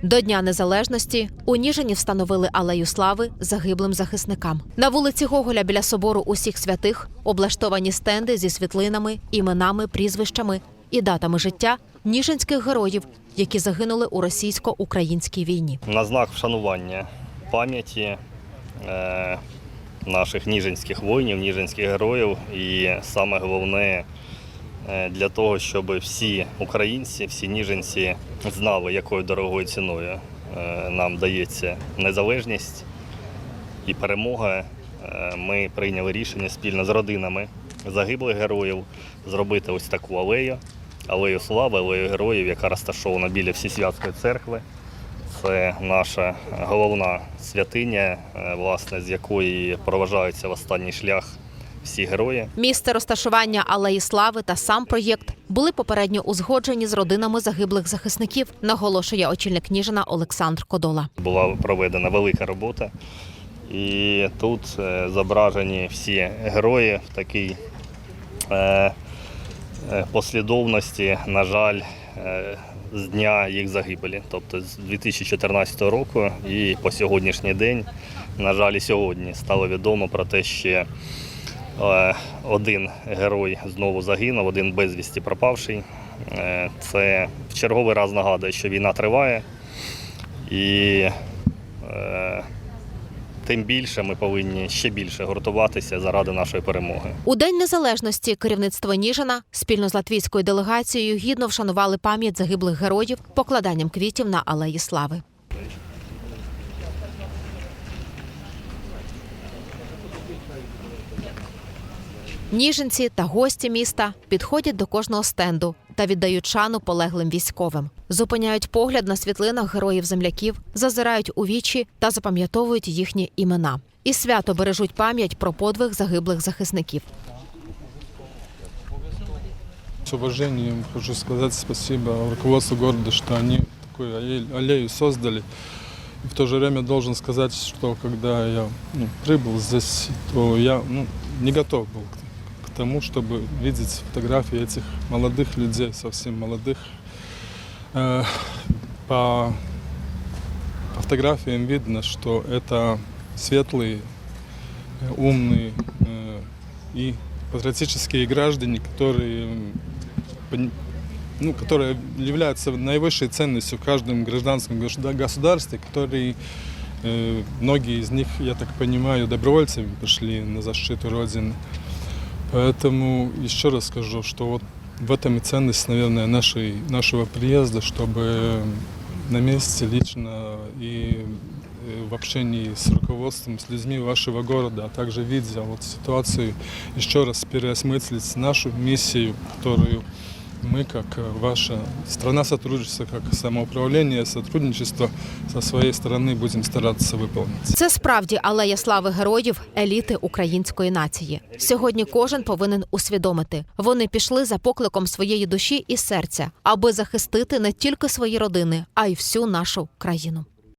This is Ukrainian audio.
До Дня Незалежності у Ніжині встановили алею слави загиблим захисникам. На вулиці Гоголя біля собору усіх святих облаштовані стенди зі світлинами, іменами, прізвищами і датами життя ніжинських героїв, які загинули у російсько-українській війні. на знак вшанування пам'яті е, наших ніжинських воїнів, ніжинських героїв. І саме головне для того, щоб всі українці, всі ніжинці знали, якою дорогою ціною е, нам дається незалежність і перемога. Е, Ми прийняли рішення спільно з родинами загиблих героїв зробити ось таку алею, алею слави, алею героїв, яка розташована біля Всесвятської церкви. Це наша головна святиня, е, власне, з якої проважаються в останній шлях всі герої. Місце розташування алеї слави та сам проєкт були попередньо узгоджені з родинами загиблих захисників, наголошує очільник Ніжина Олександр Кодола. Була проведена велика робота. І тут е, зображені всі герої в такій е, е, послідовності, на жаль, з дня їх загибелі. Тобто з 2014 року і по сьогоднішній день, на жаль, і сьогодні стало відомо про те, що один герой знову загинув, один безвісті пропавший. Е, Це в черговий раз нагадує, що війна триває. І е, тим більше ми повинні ще більше гуртуватися заради нашої перемоги. У День Незалежності керівництво Ніжина спільно з латвійською делегацією гідно вшанували пам'ять загиблих героїв покладанням квітів на алеї слави. Ніжинці та гості міста підходять до кожного стенду та віддають шану полеглим військовим. Зупиняють погляд на світлинах героїв земляків, зазирають у вічі та запам'ятовують їхні імена. І свято бережуть пам'ять про подвиг загиблих захисників. С уважением хочу сказать спасибо руководству города, что они такую аллею создали. И в то же время должен сказать, что когда я ну, прибыл здесь, то я ну, не готов был к, к тому, чтобы видеть фотографии этих молодых людей, совсем молодых. Э, по, по фотографиям видно, что это светлые, э, умные э, и патриотические граждане, которые, м, пон- ну, которые являются наивысшей ценностью в каждом гражданском государ- государстве, которые э, многие из них, я так понимаю, добровольцами пошли на защиту Родины. Поэтому еще раз скажу, что вот в этом и ценность, наверное, нашей, нашего приезда, чтобы на месте лично и э, в общении с руководством, с людьми вашего города, а также видя вот ситуацию, еще раз переосмыслить нашу миссию, которую мы, как э, ваша страна сотрудничества, как самоуправление, сотрудничество со своей стороны будем стараться выполнить. Це справді алея слави героїв еліти української нації. Сьогодні кожен повинен усвідомити. Вони пішли за покликом своєї душі і серця, аби захистити не тільки свої родини, а й всю нашу країну.